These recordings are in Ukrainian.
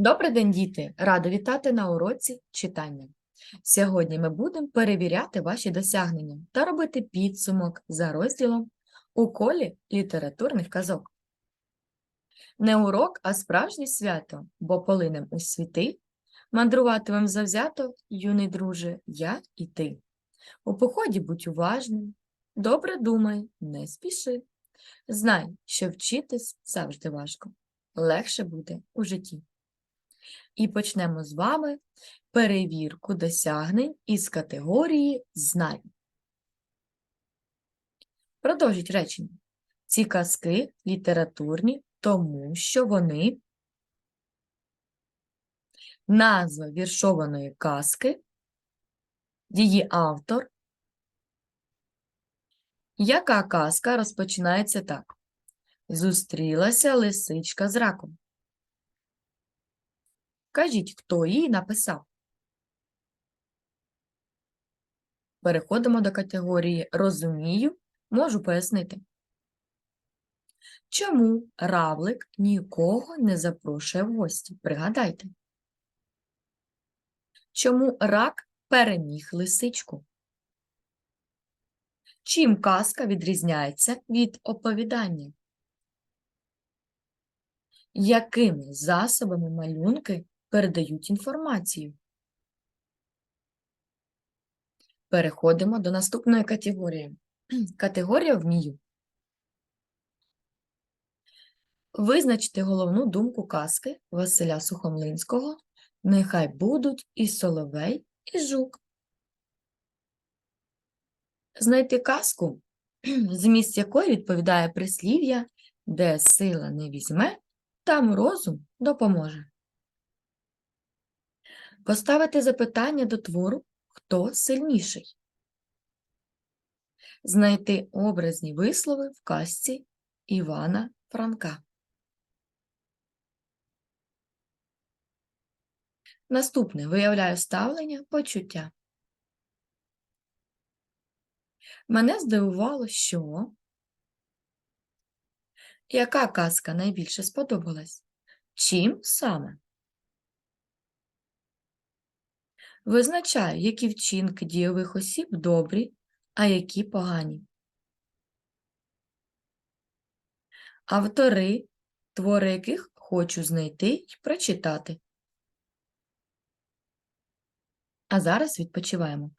Добрий день, діти! Рада вітати на уроці читання. Сьогодні ми будемо перевіряти ваші досягнення та робити підсумок за розділом у колі літературних казок. Не урок, а справжнє свято, бо полинем у світи, мандруватимем завзято, юний друже, я і ти. У поході будь уважним, добре думай, не спіши. Знай, що вчитись завжди важко, легше буде у житті. І почнемо з вами перевірку досягнень із категорії знань. Продовжіть речення. Ці казки літературні, тому що вони назва віршованої казки, її автор. Яка казка розпочинається так? Зустрілася лисичка з раком. Кажіть, хто її написав. Переходимо до категорії розумію, можу пояснити. Чому равлик нікого не запрошує в гості? Пригадайте. Чому рак переміг лисичку? Чим казка відрізняється від оповідання? Якими засобами малюнки передають інформацію? Переходимо до наступної категорії. Категорія вмію. Визначте головну думку казки Василя Сухомлинського Нехай будуть і соловей, і жук. Знайти казку, зміст якої відповідає прислів'я, де сила не візьме, там розум допоможе. Поставити запитання до твору Хто сильніший? Знайти образні вислови в казці Івана Франка. Наступне виявляю ставлення, почуття. Мене здивувало, що яка казка найбільше сподобалась? Чим саме? Визначаю, які вчинки дійових осіб добрі, а які погані. Автори, твори яких хочу знайти і прочитати. А зараз відпочиваємо.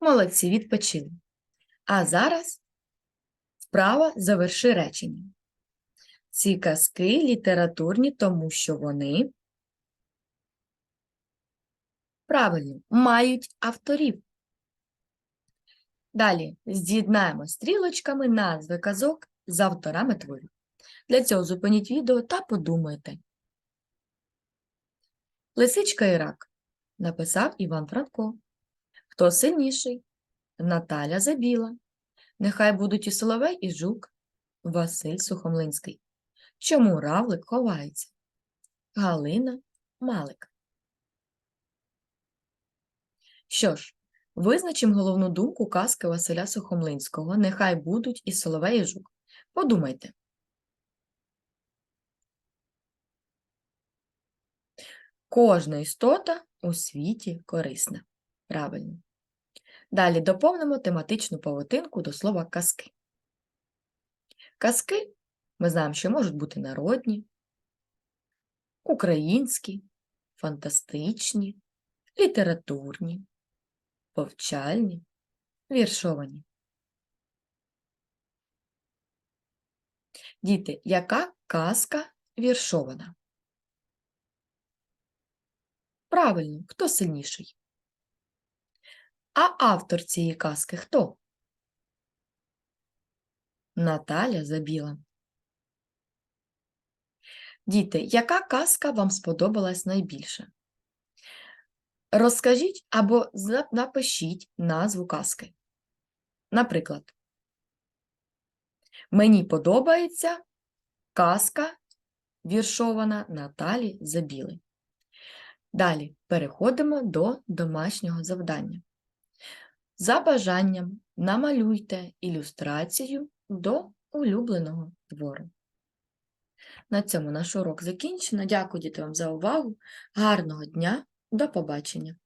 Молодці, відпочили. А зараз вправа заверши речення. Ці казки літературні, тому що вони правильно мають авторів. Далі з'єднаємо стрілочками назви казок з авторами творів. Для цього зупиніть відео та подумайте. Лисичка і рак написав Іван Франко. Хто сильніший? Наталя Забіла. Нехай будуть і Соловей, і Жук. Василь Сухомлинський. Чому равлик ховається? Галина Малик. Що ж, визначимо головну думку казки Василя Сухомлинського. Нехай будуть і Соловей, і Жук. Подумайте. Кожна істота у світі корисна. Правильно. Далі доповнимо тематичну павутинку до слова казки. Казки ми знаємо, що можуть бути народні, українські, фантастичні, літературні, повчальні, віршовані. Діти, яка казка віршована? Правильно, хто сильніший? А автор цієї казки хто? Наталя Забіла. Діти, яка казка вам сподобалась найбільше? Розкажіть або напишіть назву казки. Наприклад, мені подобається казка віршована Наталі Забіли. Далі переходимо до домашнього завдання. За бажанням намалюйте ілюстрацію до улюбленого твору. На цьому наш урок закінчено. Дякую діти вам за увагу. Гарного дня. До побачення.